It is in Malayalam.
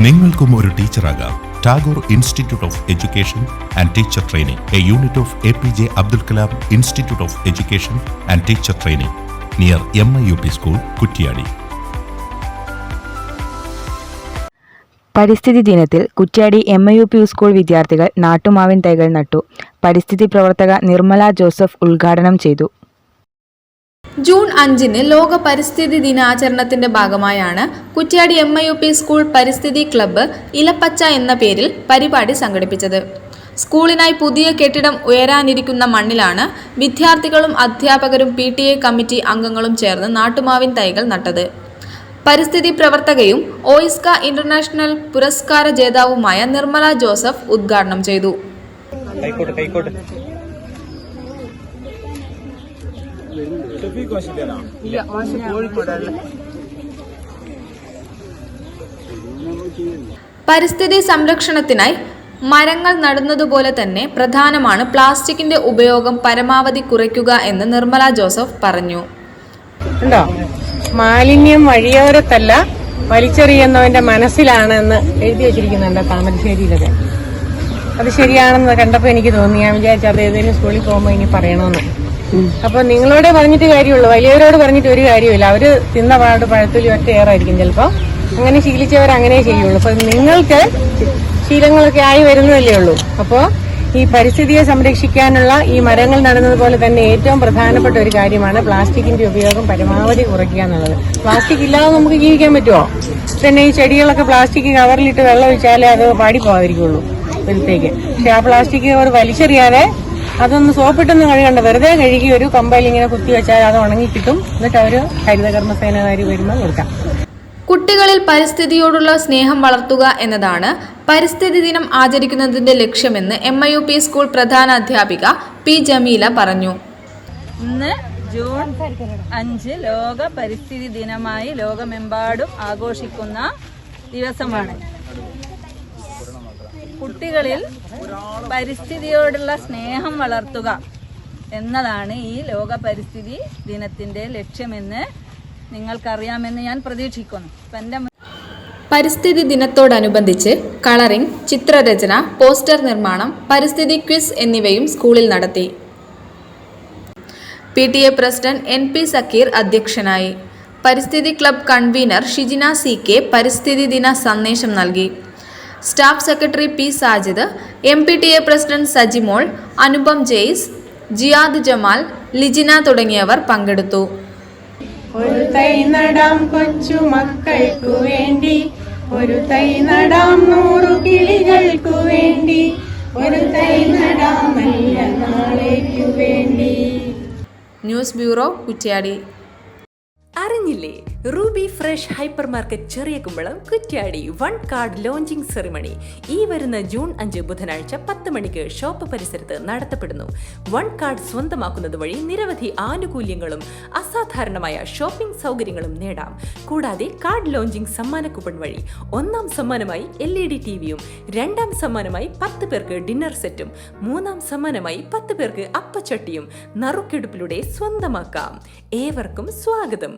നിങ്ങൾക്കും ഒരു ടീച്ചറാകാം. Tagore institute of education and teacher training. A unit of A P J Abdul Kalam institute of education and teacher training. Near M I U P school Kuttiady. പരിസ്ഥിതി ദിനത്തിൽ Kuttiady M I U P school വിദ്യാർത്ഥികൾ നാട്ടുമാവിൻ തൈകൾ നട്ടു. പരിസ്ഥിതി പ്രവർത്തക നിർമ്മല ജോസഫ് ഉദ്ഘാടനം ചെയ്തു. ജൂൺ അഞ്ചിന് ലോക പരിസ്ഥിതി ദിനാചരണത്തിന്റെ ഭാഗമായാണ് Kuttiady M I U P school പരിസ്ഥിതി ക്ലബ്ബ് ഇലപ്പച്ച എന്ന പേരിൽ പരിപാടി സംഘടിപ്പിച്ചത്. സ്കൂളിനായി പുതിയ കെട്ടിടം ഉയരാനിരിക്കുന്ന മണ്ണിലാണ് വിദ്യാർത്ഥികളും അധ്യാപകരും പി ടി എ കമ്മിറ്റി അംഗങ്ങളും ചേർന്ന് നാട്ടുമാവിൻ തൈകൾ നട്ടത്. പരിസ്ഥിതി പ്രവർത്തകയും ഓയിസ്ക ഇന്റർനാഷണൽ പുരസ്കാര ജേതാവുമായ നിർമ്മല ജോസഫ് ഉദ്ഘാടനം ചെയ്തു. കൈക്കോട്ടെ പരിസ്ഥിതി സംരക്ഷണത്തിനായി മരങ്ങൾ നടുന്നതുപോലെ തന്നെ പ്രധാനമാണ് പ്ലാസ്റ്റിക്കിന്റെ ഉപയോഗം പരമാവധി കുറയ്ക്കുക എന്ന് നിർമ്മല ജോസഫ് പറഞ്ഞു. ഉണ്ടോ മാലിന്യം വഴിയോരത്തല്ല വലിച്ചെറിയുന്നവന്റെ മനസ്സിലാണ് എന്ന് എഴുതി വെച്ചിരിക്കുന്നുണ്ട് താമരശ്ശേരിയിലൊക്കെ അത് ശരിയാണെന്ന് കണ്ടപ്പോൾ എനിക്ക് തോന്നി. ഞാൻ വിചാരിച്ചു അത് ഏതെങ്കിലും സ്കൂളിൽ പോകുമ്പോ ഇനി പറയണമെന്ന് അപ്പൊ നിങ്ങളോട് പറഞ്ഞിട്ട് കാര്യമുള്ളൂ. വലിയവരോട് പറഞ്ഞിട്ട് ഒരു കാര്യമില്ല അവർ തിന്ന പാട് പഴത്തൊലി ഒറ്റ ഏറായിരിക്കും ചിലപ്പോ. അങ്ങനെ ശീലിച്ചവർ അങ്ങനെ ചെയ്യുള്ളൂ. അപ്പൊ നിങ്ങൾക്ക് ശീലങ്ങളൊക്കെ ആയി വരുന്നതല്ലേ ഉള്ളൂ. അപ്പോ ഈ പരിസ്ഥിതിയെ സംരക്ഷിക്കാനുള്ള ഈ മരങ്ങൾ നടുന്നതുപോലെ തന്നെ ഏറ്റവും പ്രധാനപ്പെട്ട ഒരു കാര്യമാണ് പ്ലാസ്റ്റിക്കിന്റെ ഉപയോഗം പരമാവധി കുറയ്ക്കുക എന്നുള്ളത്. പ്ലാസ്റ്റിക് ഇല്ലാതെ നമുക്ക് ജീവിക്കാൻ പറ്റുമോ പിന്നെ ഈ ചെടികളൊക്കെ പ്ലാസ്റ്റിക് കവറിലിട്ട് വെള്ളം ഒഴിച്ചാലേ അത് പാടിപ്പോകാതിരിക്കുള്ളൂ. വലുത്തേക്ക് പക്ഷെ ആ പ്ലാസ്റ്റിക് അവർ വലിച്ചെറിയാതെ അതൊന്ന് സോപ്പിട്ടൊന്നും കഴുകണ്ട വെറുതെ കഴുകി ഒരു കമ്പയിൽ ഇങ്ങനെ കുത്തി വെച്ചാൽ അത് ഉണങ്ങി കിട്ടും. എന്നിട്ട് അവർ ഹരിതകർമ്മസേനകാർ വരുമ്പോൾ കൊടുക്കാം. കുട്ടികളിൽ പരിസ്ഥിതിയോടുള്ള സ്നേഹം വളർത്തുക എന്നതാണ് പരിസ്ഥിതി ദിനം ആചരിക്കുന്നതിന്റെ ലക്ഷ്യമെന്ന് M I U P school പ്രധാന അധ്യാപിക പി ജമീല പറഞ്ഞു. ഇന്ന് ജൂൺ അഞ്ച് ലോക പരിസ്ഥിതി ദിനമായി ലോകമെമ്പാടും ആഘോഷിക്കുന്ന ദിവസമാണ്. കുട്ടികളിൽ പരിസ്ഥിതിയോടുള്ള സ്നേഹം വളർത്തുക എന്നതാണ് ഈ ലോക പരിസ്ഥിതി ദിനത്തിന്റെ ലക്ഷ്യമെന്ന് നിങ്ങൾക്കറിയാമെന്ന് ഞാൻ പ്രതീക്ഷിക്കുന്നു. പരിസ്ഥിതി ദിനത്തോടനുബന്ധിച്ച് കളറിംഗ് ചിത്രരചന പോസ്റ്റർ നിർമ്മാണം പരിസ്ഥിതി ക്വിസ് എന്നിവയും സ്കൂളിൽ നടത്തി. P T A president N P Zakir അധ്യക്ഷനായി. പരിസ്ഥിതി club convener Shijina C K പരിസ്ഥിതി ദിന സന്ദേശം നൽകി. Staff secretary P Sajid M P T A president Sajimol Anupam Jais Jiyad Jamal Lijina തുടങ്ങിയവർ പങ്കെടുത്തു. ഒരു തൈ നടാം കൊച്ചു മക്കൾക്കു വേണ്ടി ഒരു തൈ നടാം നൂറു കിളികൾക്കു വേണ്ടി ഒരു തൈ നടാം നല്ല നാളേക്കു വേണ്ടി. News bureau Kuttiady. അറിഞ്ഞില്ലേ Ruby fresh hypermarket Cheriya Kumbalam Kuttiady one card launching ceremony ഈ വരുന്ന ജൂൺ അഞ്ച് ബുധനാഴ്ച പത്ത് മണിക്ക് ഷോപ്പ് പരിസരത്ത് നടത്തപ്പെടുന്നു. വൺ കാർഡ് സ്വന്തമാക്കുന്നത് വഴി നിരവധി ആനുകൂല്യങ്ങളും അസാധാരണമായ ഷോപ്പിംഗ് സൗകര്യങ്ങളും നേടാം. കൂടാതെ കാർഡ് ലോഞ്ചിങ് സമ്മാന കൂപ്പൺ വഴി ഒന്നാം സമ്മാനമായി എൽ ഇ ഡി ടി വിയും രണ്ടാം സമ്മാനമായി പത്ത് പേർക്ക് ഡിന്നർ സെറ്റും മൂന്നാം സമ്മാനമായി പത്ത് പേർക്ക് അപ്പച്ചട്ടിയും നറുക്കെടുപ്പിലൂടെ സ്വന്തമാക്കാം. ഏവർക്കും സ്വാഗതം.